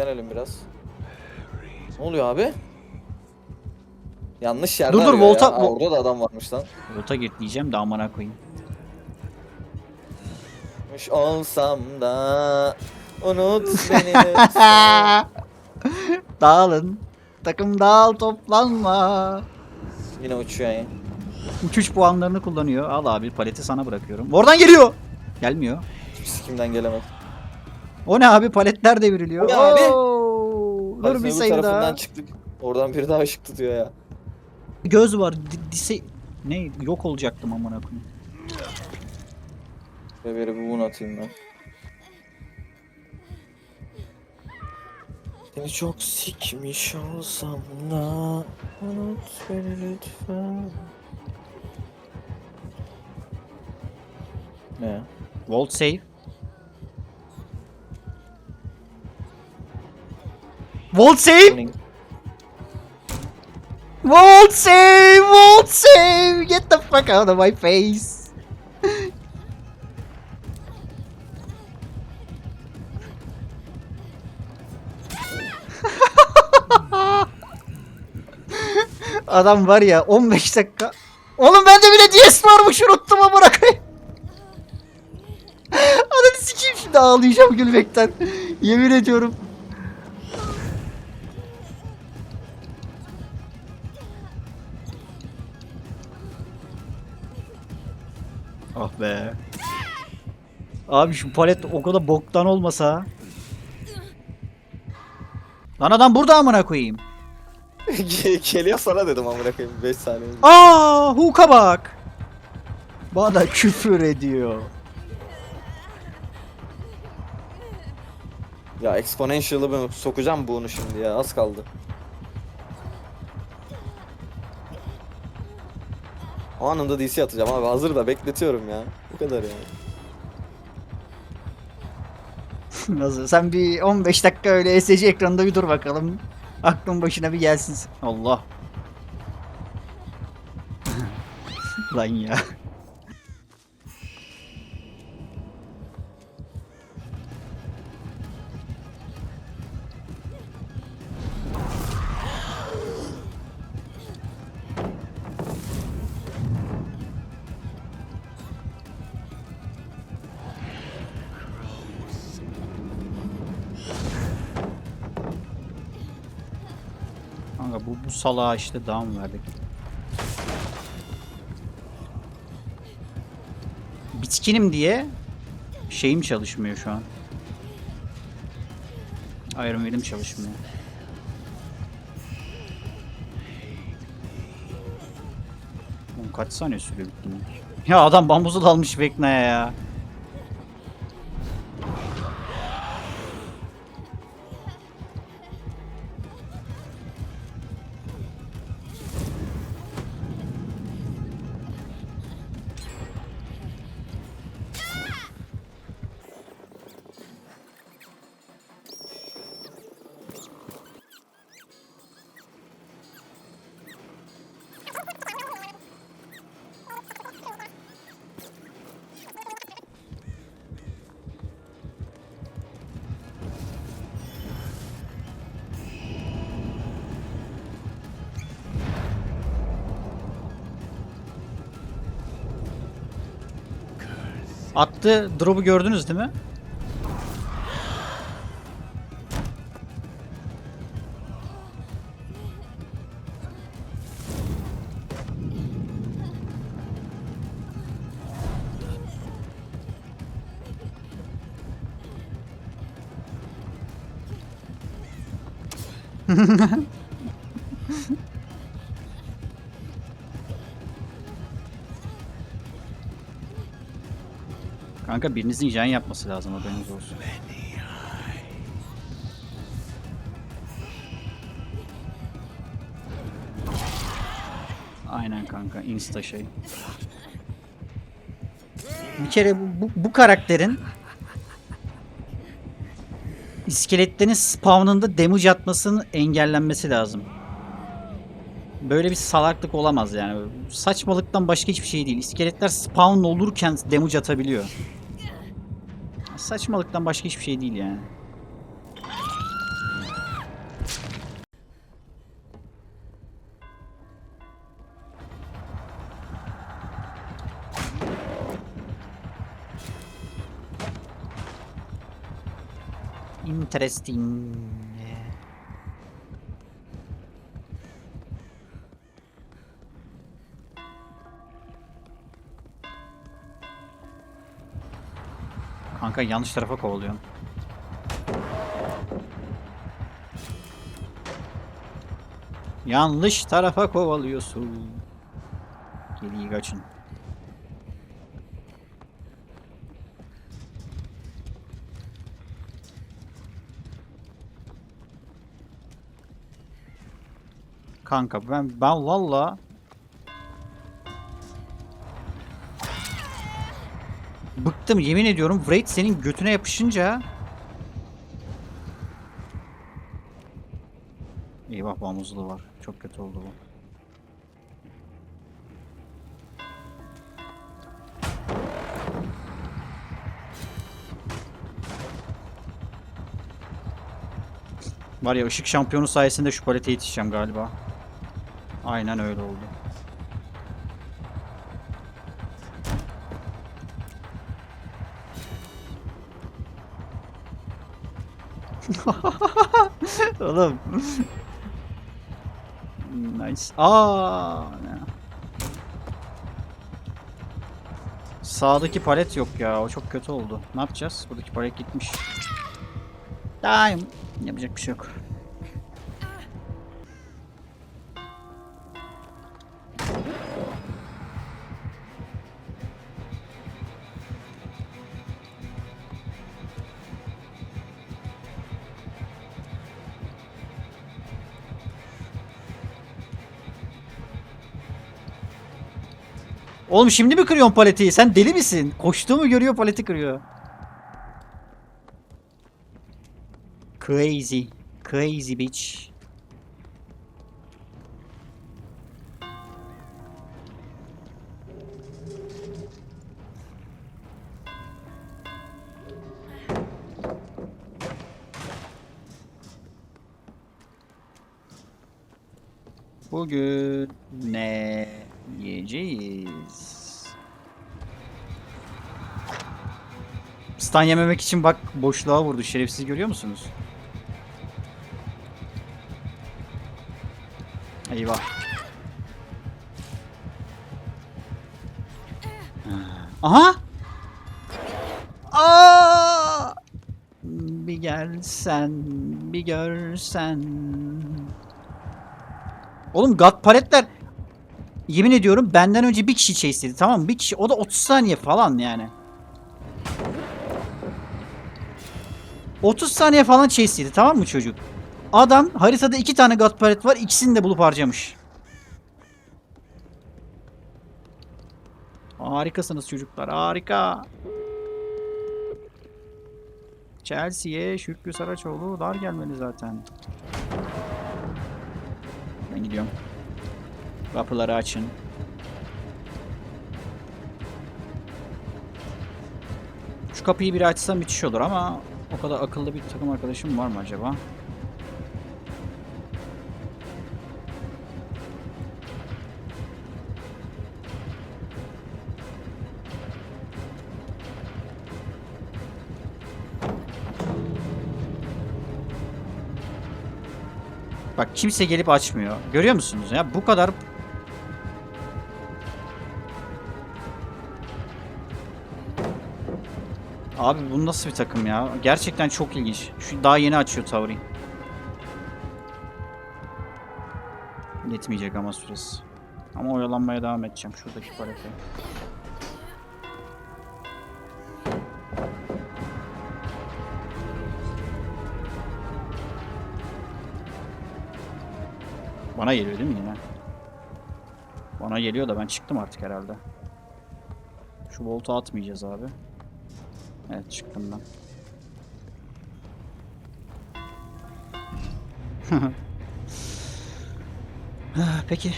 beklenelim biraz. Ne oluyor abi? Yanlış yerde Dur, dur, arıyor ya. volta- Aa, Orada da adam varmış lan. Rota gir diyeceğim de amına koyayım. Mış olsam da unut beni lütfen. Dağılın. Takım dağıl toplanma. Yine uçuyor ya. Uçuş puanlarını kullanıyor. Al abi paleti sana bırakıyorum. Oradan geliyor. Gelmiyor. Hiçbir sikimden gelemedi. O ne abi paletler devriliyor. Ne abi? Oo, Dur bir öbür sayı tarafından daha. çıktık. Oradan biri daha ışık tutuyor ya. Göz var. di- Dise... Ne yok olacaktım amına koyayım. Ve bir bunu atayım ben. Seni çok sikmiş olsam da unut beni lütfen. Ne? Volt save. Volt save. Won't save! Won't save! Get the fuck out of my face! Adam var ya 15 dakika. Oğlum bende bile DS varmış unuttum amına koyayım. Ananı sikeyim şimdi ağlayacağım gülmekten. Yemin ediyorum. Ah be. Abi şu palet o kadar boktan olmasa. Lan adam burada amına koyayım. Geliyor sana dedim amına koyayım 5 saniye. önce. Aa, Hook'a bak. Bana küfür ediyor. Ya exponential'ı ben sokacağım bunu şimdi ya az kaldı. Anında DC atacağım abi hazır da bekletiyorum ya. Bu kadar yani. Nasıl? Sen bir 15 dakika öyle ESC ekranında bir dur bakalım. Aklın başına bir gelsin. Allah. Lan ya. Kanka bu, bu salağa işte down verdik. Bitkinim diye şeyim çalışmıyor şu an. Iron Will'im çalışmıyor. Kaç saniye sürüyor bitkinlik? Ya adam bambuzu dalmış Vekna'ya ya. Attı drop'u gördünüz değil mi? Kanka birinizin jen yapması lazım haberiniz olsun. Aynen kanka insta şey. Bir kere bu, bu, bu karakterin iskeletlerin spawnında damage atmasının engellenmesi lazım. Böyle bir salaklık olamaz yani. Saçmalıktan başka hiçbir şey değil. İskeletler spawn olurken damage atabiliyor. Saçmalıktan başka hiçbir şey değil yani. Interesting. Kanka yanlış tarafa kovalıyorsun. Yanlış tarafa kovalıyorsun. Geriye kaçın. Kanka ben ben valla bıktım yemin ediyorum Wraith senin götüne yapışınca Eyvah bamuzlu var. Çok kötü oldu bu. Var ya ışık şampiyonu sayesinde şu palete yetişeceğim galiba. Aynen öyle oldu. Oğlum. nice. Aa. Sağdaki palet yok ya. O çok kötü oldu. Ne yapacağız? Buradaki palet gitmiş. Daim. Yapacak bir şey yok. Oğlum şimdi mi kırıyorsun paleti? Sen deli misin? Koştuğumu görüyor paleti kırıyor. Crazy. Crazy bitch. Bugün ne yiyeceğiz? Stan yememek için bak boşluğa vurdu. Şerefsiz görüyor musunuz? Eyvah. Aha! Aa! Bir gelsen, bir görsen. Oğlum God paletler yemin ediyorum benden önce bir kişi chase'ledi tamam? Bir kişi o da 30 saniye falan yani. 30 saniye falan chase'ledi tamam mı çocuk? Adam haritada iki tane God palet var ikisini de bulup harcamış. Harikasınız çocuklar harika. Chelsea'ye Şükrü Saraçoğlu dar gelmeli zaten. Ben gidiyorum. Kapıları açın. Şu kapıyı bir açsam müthiş olur ama o kadar akıllı bir takım arkadaşım var mı acaba? Bak kimse gelip açmıyor. Görüyor musunuz ya? Bu kadar Abi bu nasıl bir takım ya? Gerçekten çok ilginç. Şu daha yeni açıyor Tauri. Yetmeyecek ama süresi. Ama oyalanmaya devam edeceğim şuradaki palete. Bana geliyor değil mi yine? Bana geliyor da ben çıktım artık herhalde. Şu voltu atmayacağız abi. Evet çıktım ben. Ah, Peki.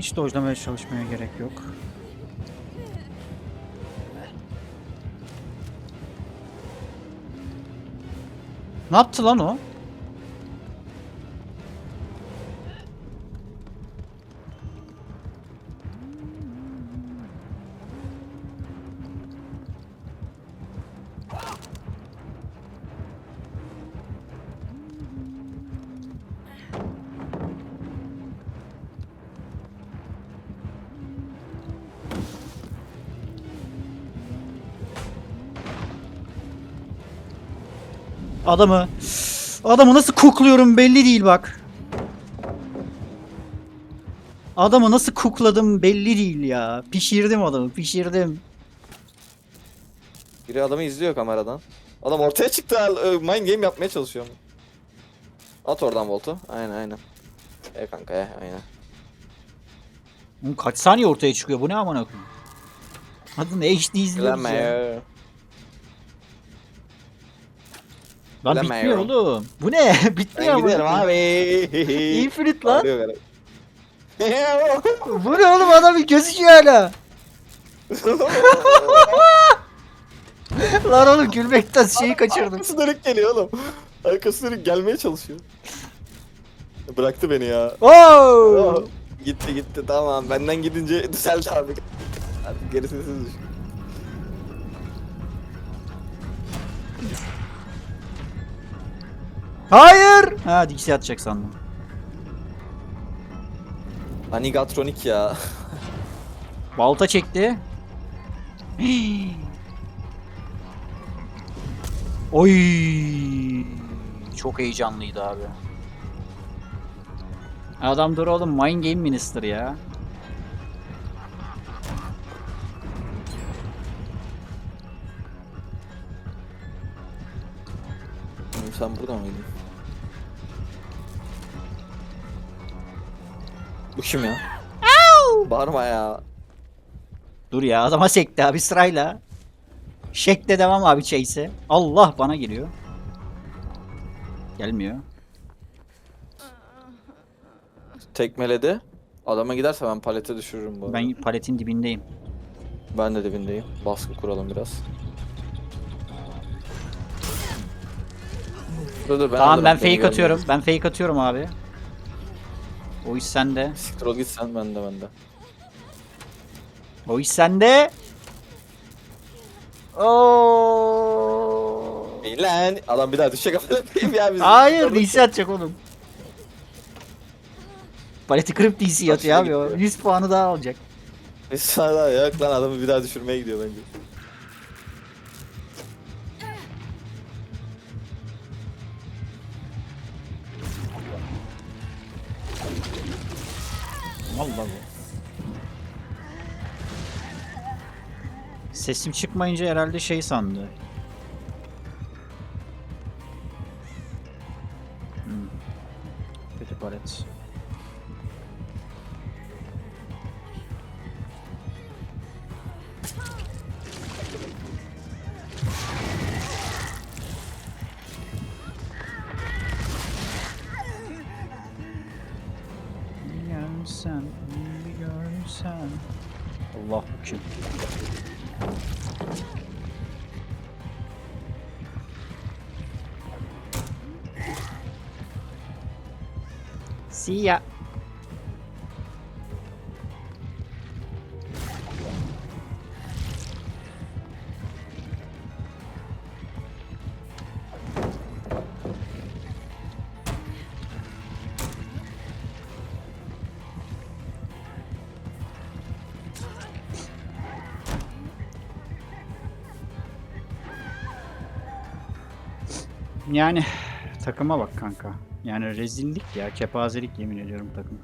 Hiç dojlamaya çalışmaya gerek yok. Ne yaptı lan o? Adamı Adamı nasıl kukluyorum belli değil bak. Adamı nasıl kukladım belli değil ya. Pişirdim adamı, pişirdim. Biri adamı izliyor kameradan. Adam ortaya çıktı. e, Mind game yapmaya çalışıyor. At oradan voltu. Aynen aynen. E kanka e aynen. Oğlum kaç saniye ortaya çıkıyor bu ne amına koyayım? Hadi ne HD izliyoruz ya. Lan Bilemem bitmiyor ya. oğlum. Bu ne? bitmiyor Ben giderim amına koyayım. abi. Infinite lan. Arıyor galiba. Bu ne oğlum adamın gözüküyor hala. Lan oğlum gülmekten şeyi kaçırdım. Arkası dönük geliyor oğlum. Arkası dönük gelmeye çalışıyor. Bıraktı beni ya. Oo! Oh, gitti gitti tamam benden gidince düzeldi abi. Artık gerisini siz düşün. Hayır. Ha dikisi atacak sandım. Anigatronik ya. Balta çekti. Oy! Çok heyecanlıydı abi. Adam dur oğlum Mind Game Minister ya. Sen burada mıydın? Bu kim ya? Bağırma ya. Dur ya adama sekti abi sırayla. Şekle devam abi chase'e. Allah bana geliyor. Gelmiyor. Tekmeledi. Adama giderse ben palete düşürürüm bu arada. Ben paletin dibindeyim. Ben de dibindeyim. Baskı kuralım biraz. Dur dur ben tamam alırım, ben beni fake görmeyin. atıyorum. Ben fake atıyorum abi. O iş sende. Siktir ol git sen ben de ben de. O iş sende. Oo. Lan adam bir daha düşecek ama ya biz. Hayır DC atacak oğlum. Paleti kırıp DC atıyor abi o. gitti. 100 puanı daha alacak. Sana yok lan adamı bir daha düşürmeye gidiyor bence. Vallahi. Sesim çıkmayınca herhalde şey sandı. Allah? See ya. Yani takıma bak kanka. Yani rezillik ya, kepazelik yemin ediyorum takım.